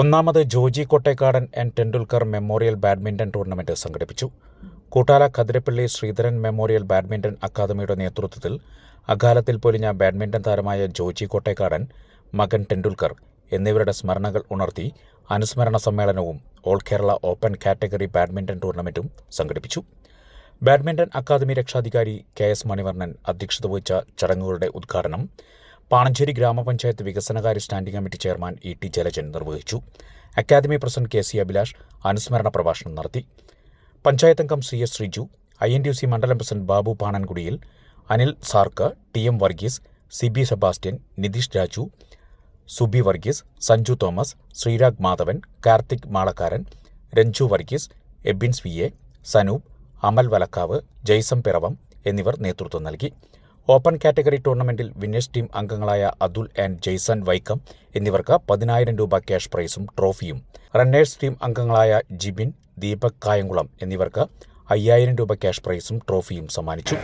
ഒന്നാമത് Joji Kottekkadan and Tendulkar memorial badminton tournament സംഘടിപ്പിച്ചു. Koottala Kathirappally Sreedharan memorial badminton അക്കാദമിയുടെ നേതൃത്വത്തിൽ അകാലത്തിൽ പൊലിഞ്ഞ ബാഡ്മിന്റൺ താരമായ ജോജി കോട്ടേക്കാടൻ മകൻ ടെണ്ടുൽക്കർ എന്നിവരുടെ സ്മരണകൾ ഉണർത്തി അനുസ്മരണ സമ്മേളനവും all Kerala open category badminton ടൂർണമെന്റും സംഘടിപ്പിച്ചു. ബാഡ്മിന്റൺ അക്കാദമി രക്ഷാധികാരി കെ എസ് മണിവർണൻ അധ്യക്ഷത വഹിച്ച ചടങ്ങുകളുടെ ഉദ്ഘാടനം പാണഞ്ചേരി ഗ്രാമപഞ്ചായത്ത് വികസനകാര്യ standing committee chairman E T Jalajan നിർവഹിച്ചു. Academy president K C Abhilash അനുസ്മരണ പ്രഭാഷണം നടത്തി. പഞ്ചായത്ത് അംഗം C S Sreeju I N D C മണ്ഡലം പ്രസിഡന്റ് ബാബു പാണൻകുടിയിൽ അനിൽ സാർക്ക് T M Varghese C B Sebastian Nitish Raju Subi Varghese Sanju Thomas Sreerag Madhavan Karthik Malakkaran Ranju Varghese Ebins V A Sanoop Amal Valakkavu Jaisam Piravom എന്നിവർ നേതൃത്വം നൽകി. Open category ടൂർണമെന്റിൽ winners team അംഗങ്ങളായ Athul and Jason Vaikom എന്നിവർക്ക് പതിനായിരം രൂപ cash പ്രൈസും ട്രോഫിയും. Runners team അംഗങ്ങളായ ജിബിൻ ദീപക് കായംകുളം എന്നിവർക്ക് അയ്യായിരം രൂപ ക്യാഷ് പ്രൈസും ട്രോഫിയും സമ്മാനിച്ചു.